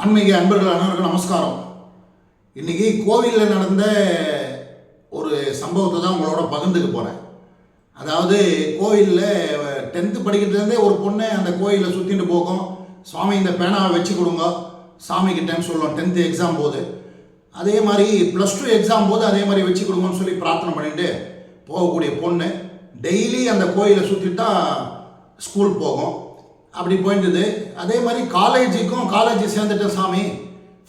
ஆன்மீக அன்பர்கள் அனைவருக்கும் நமஸ்காரம். இன்னைக்கு கோவிலில் நடந்த ஒரு சம்பவத்தை தான் உங்களோட பகிர்ந்துக்க போகிறேன் அதாவது கோயிலில் டென்த்து படிக்கிறதுலேருந்தே ஒரு பொண்ணு அந்த கோயிலில் சுற்றிட்டு போகும். சுவாமி இந்த பேனாவை வச்சு கொடுங்க. சாமிக்கிட்டேன்னு சொல்லுவோம் டென்த்து எக்ஸாம் போது. அதே மாதிரி ப்ளஸ் டூ எக்ஸாம் போது அதே மாதிரி வச்சு கொடுங்கன்னு சொல்லி பிரார்த்தனை பண்ணிட்டு போகக்கூடிய பொண்ணு டெய்லி அந்த கோயிலை சுற்றிட்டு தான் ஸ்கூல் போகும். அப்படி போயிட்டுது அதே மாதிரி காலேஜுக்கும் காலேஜ் சேர்ந்துட்டேன் சாமி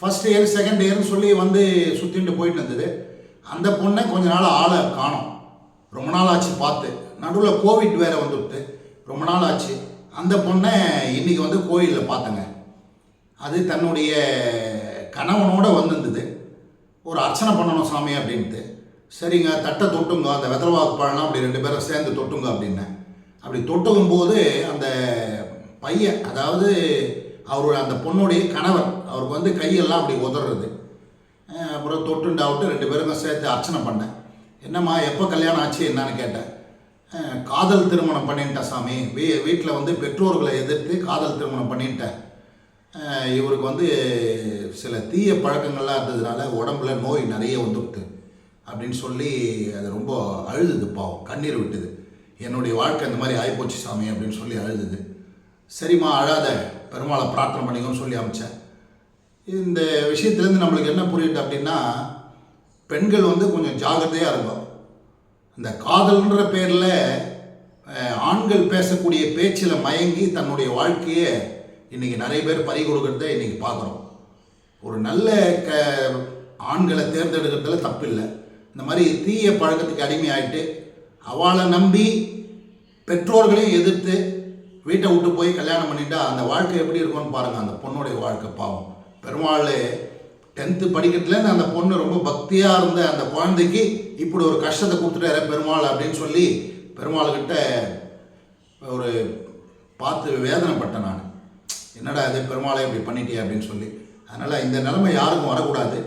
ஃபஸ்ட் இயர் செகண்ட் இயர்னு சொல்லி வந்து சுற்றிட்டு போயிட்டு இருந்தது அந்த பொண்ணை கொஞ்ச நாள் ஆளை காணோம். ரொம்ப நாள் ஆச்சு பார்த்து. நடுவில் கோவிட் வேற வந்துவிட்டு ரொம்ப நாள் ஆச்சு. அந்த பொண்ணை இன்றைக்கி வந்து கோயிலில் பார்த்தேங்க. அது தன்னுடைய கணவனோட வந்திருந்தது. ஒரு அர்ச்சனை பண்ணணும் சாமி அப்படின்ட்டு. சரிங்க தட்டை தொட்டுங்க அந்த வெத்தலவாக்கு பழம்லாம் அப்படி ரெண்டு பேரும் சேர்ந்து தொட்டுங்க அப்படின்னேன். அப்படி தொட்டுக்கும் போது அந்த பையன் அதாவது அவருடைய அந்த பொண்ணுடைய கணவர் அவருக்கு வந்து கையெல்லாம் அப்படி உதறது. அப்புறம் அப்புறம் தொட்டுண்டாவிட்டு ரெண்டு பேருக்கும் சேர்த்து அர்ச்சனை பண்ணேன். என்னம்மா எப்போ கல்யாணம் ஆச்சு என்னன்னு கேட்டேன். காதல் திருமணம் பண்ணிட்டேன் சாமி. வீ வீட்டில் வந்து பெற்றோர்களை எதிர்த்து காதல் திருமணம் பண்ணிட்டேன். இவருக்கு வந்து சில தீய பழக்கங்கள்லாம் இருந்ததுனால உடம்புல நோய் நிறைய வந்துவிட்டு அப்படின்னு சொல்லி அது ரொம்ப அழுதுது பாவம். கண்ணீர் விட்டுது. என்னுடைய வாழ்க்கை இந்த மாதிரி ஆகிப்போச்சு சாமி அப்படின்னு சொல்லி அழுதுது. சரிம்மா அழாத. பெருமாளை பிரார்த்தனை பண்ணிக்கோன்னு சொல்லி அமைச்சேன். இந்த விஷயத்துலேருந்து நம்மளுக்கு என்ன புரியுது அப்படின்னா பெண்கள் வந்து கொஞ்சம் ஜாகிரதையாக இருக்கும் இந்த காதல்ன்ற பேரில் ஆண்கள் பேசக்கூடிய பேச்சில் மயங்கி தன்னுடைய வாழ்க்கையை இன்றைக்கி நிறைய பேர் பறி கொடுக்கறத இன்றைக்கி பார்க்குறோம். ஒரு நல்ல க ஆண்களை தேர்ந்தெடுக்கிறதுல தப்பில்லை. இந்த மாதிரி தீய பழக்கத்துக்கு அடிமையாயிட்டு அவளை நம்பி பெற்றோர்களையும் எதிர்த்து வீட்டை விட்டு போய் கல்யாணம் பண்ணிட்டா அந்த வாழ்க்கை எப்படி இருக்கும்னு பாருங்கள் அந்த பொண்ணுடைய வாழ்க்கை பாவம். பெருமாள் டென்த்து படிக்கிறதுலேருந்து அந்த பொண்ணு ரொம்ப பக்தியாக இருந்த அந்த குழந்தைக்கு இப்படி ஒரு கஷ்டத்தை கொடுத்துட்டாரு பெருமாள் அப்படின்னு சொல்லி பெருமாள்கிட்ட ஒரு பார்த்து வேதனைப்பட்டேன் நான். என்னடா இது பெருமாளை இப்படி பண்ணிட்டியே அப்படின்னு சொல்லி. அதனால் இந்த நிலைமை யாருக்கும் வரக்கூடாது.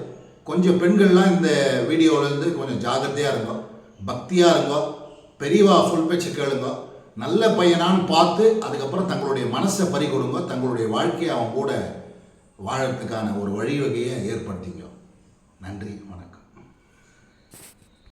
கொஞ்சம் பெண்கள்லாம் இந்த வீடியோவிலேருந்து கொஞ்சம் ஜாகிரதையாக இருங்கோ பக்தியாக இருங்கோ பெரியவா சொல் பேச்சு கேளுங்க. நல்ல பையனான்னு பார்த்து அதுக்கப்புறம் தங்களுடைய மனசை பறிகொடுங்க தங்களுடைய வாழ்க்கையை அவன் கூட வாழறதுக்கான ஒரு வழிவகையை ஏற்படுத்திங்க நன்றி வணக்கம்.